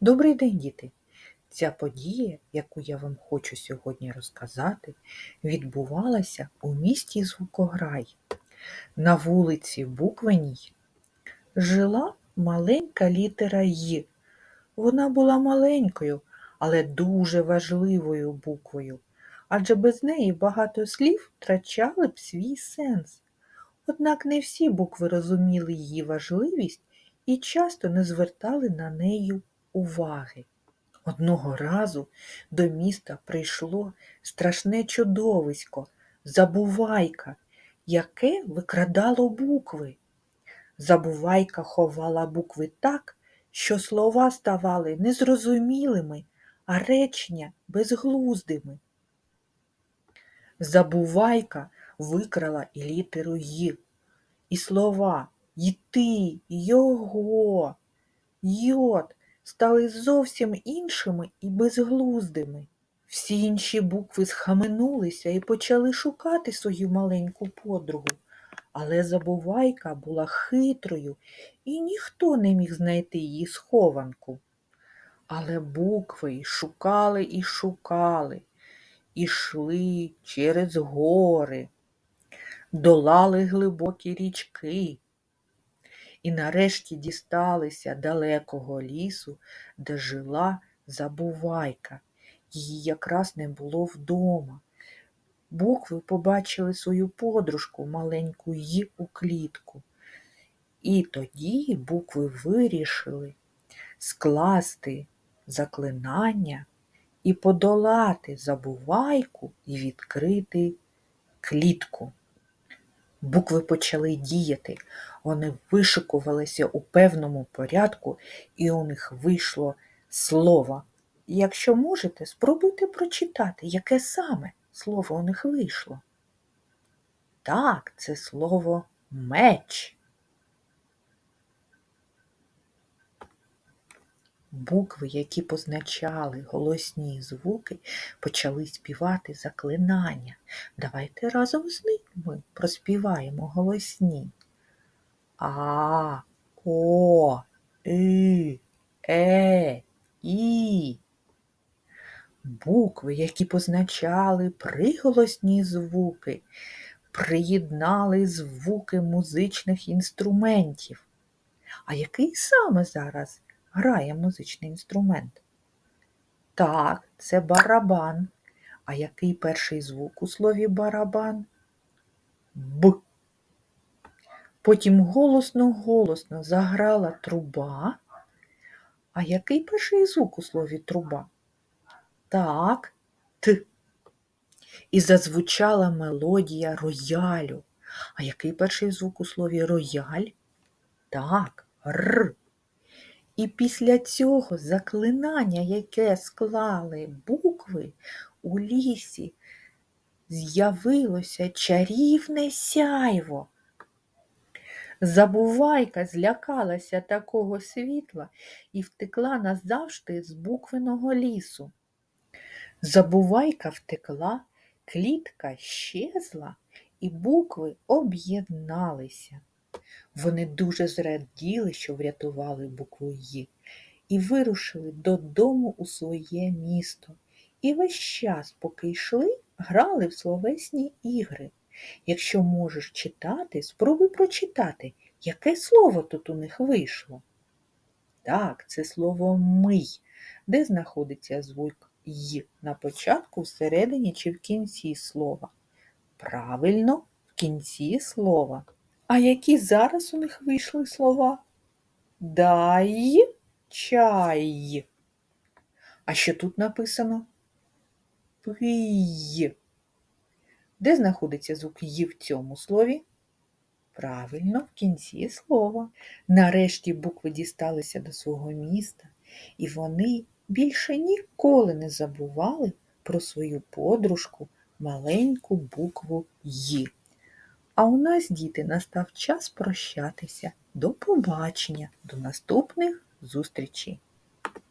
Добрий день, діти! Ця подія, яку я вам хочу сьогодні розказати, відбувалася у місті Звукограй. На вулиці Буквеній жила маленька літера Й. Вона була маленькою, але дуже важливою буквою, адже без неї багато слів втрачали б свій сенс. Однак не всі букви розуміли її важливість і часто не звертали на неї уваги. Одного разу до міста прийшло страшне чудовисько, забувайка, яке викрадало букви. Забувайка ховала букви так, що слова ставали незрозумілими, а речення безглуздими. Забувайка викрала і літеру Й, і слова йти, його, йод стали зовсім іншими і безглуздими. Всі інші букви схаменулися і почали шукати свою маленьку подругу. Але забувайка була хитрою, і ніхто не міг знайти її схованку. Але букви шукали і шукали, ішли через гори, долали глибокі річки, і нарешті дісталися далекого лісу, де жила забувайка. Її якраз не було вдома. Букви побачили свою подружку маленьку й у клітку. І тоді букви вирішили скласти заклинання і подолати забувайку і відкрити клітку. Букви почали діяти, вони вишикувалися у певному порядку, і у них вийшло слово. Якщо можете, спробуйте прочитати, яке саме слово у них вийшло. Так, це слово меч. Букви, які позначали голосні звуки, почали співати заклинання. Давайте разом з ними проспіваємо голосні. А, О, И, Е, І. Букви, які позначали приголосні звуки, приєднали звуки музичних інструментів. А який саме зараз грає музичний інструмент? Так, це барабан. А який перший звук у слові барабан? Б. Потім голосно-голосно заграла труба. А який перший звук у слові труба? Так, Т. І зазвучала мелодія роялю. А який перший звук у слові рояль? Так, Р. І після цього заклинання, яке склали букви у лісі, з'явилося чарівне сяйво. Забувайка злякалася такого світла і втекла назавжди з буквеного лісу. Забувайка втекла, клітка щезла, і букви об'єдналися. Вони дуже зраділи, що врятували букву Й, і вирушили додому у своє місто. І весь час, поки йшли, грали в словесні ігри. Якщо можеш читати, спробуй прочитати, яке слово тут у них вийшло. Так, це слово мий, де знаходиться звук й на початку, всередині чи в кінці слова. Правильно, в кінці слова. А які зараз у них вийшли слова? Дай чай. А що тут написано? Пий. Де знаходиться звук «й» в цьому слові? Правильно, в кінці слова. Нарешті букви дісталися до свого міста, і вони більше ніколи не забували про свою подружку маленьку букву «й». А у нас, діти, настав час прощатися. До побачення, до наступних зустрічей!